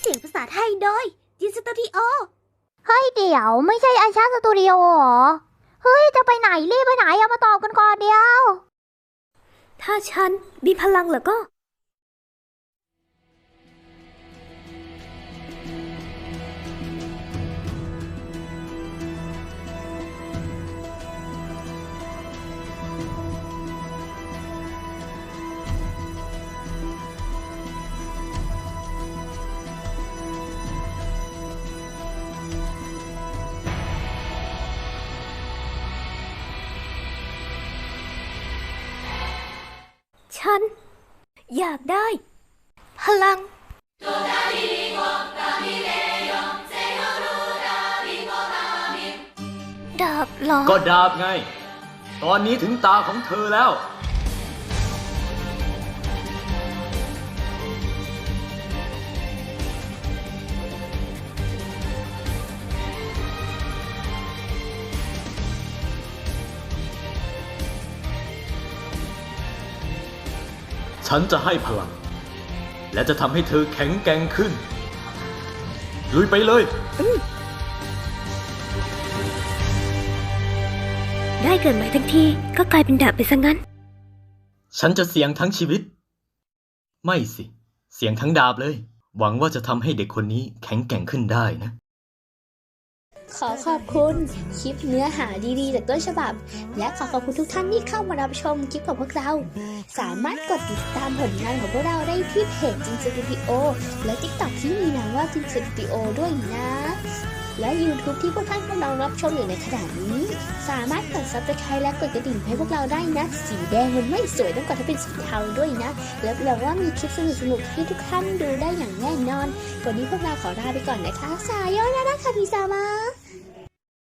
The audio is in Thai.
เสียงภาษาไทยโดยจินสตูดิโอ เฮ้ยเดี๋ยว ไม่ใช่ไอชาสตูดิโอเหรอ เฮ้ย จะไปไหนรีบไปไหนเอามาตอบกันก่อนเดียว ถ้าฉันมีพลังเหรอก็ ฉัน อยากได้ พลัง ดาบเหรอ ก็ดาบไง ตอนนี้ถึงตาของเธอแล้ว ฉันจะให้พลัง และจะทำให้เธอแข็งแกร่งขึ้น ลุยไปเลย ได้เกิดใหม่ทั้งทีก็กลายเป็นดาบไปซะงั้น ฉันจะเสี่ยงทั้งชีวิต ไม่สิ เสี่ยงทั้งดาบเลย หวังว่าจะทำให้เด็กคนนี้แข็งแกร่งขึ้นได้นะ ขอขอบคุณคลิปเนื้อหาดีๆจากต้นฉบับ และขอขอบคุณทุกท่านที่เข้ามารับชมคลิปของพวกเรา สามารถกดติดตามผลงานของพวกเราได้ที่เพจจินสตูดิโอและ TikTok ที่มีนามว่าจินสตูดิโอด้วยนะ และ YouTube ที่พวกท่านกำลังรับชมอยู่ในขณะนี้ สามารถกด Subscribe และกดกระดิ่งให้พวกเราได้นะ สีแดงมันไม่สวยต้องกดให้เป็นสีเทาด้วยนะ และเราว่ามีคลิปสนุกๆให้ทุกท่านดูได้อย่างแน่นอน วันนี้พวกเราขอลาไปก่อนนะคะสายโยนาราคามิซามา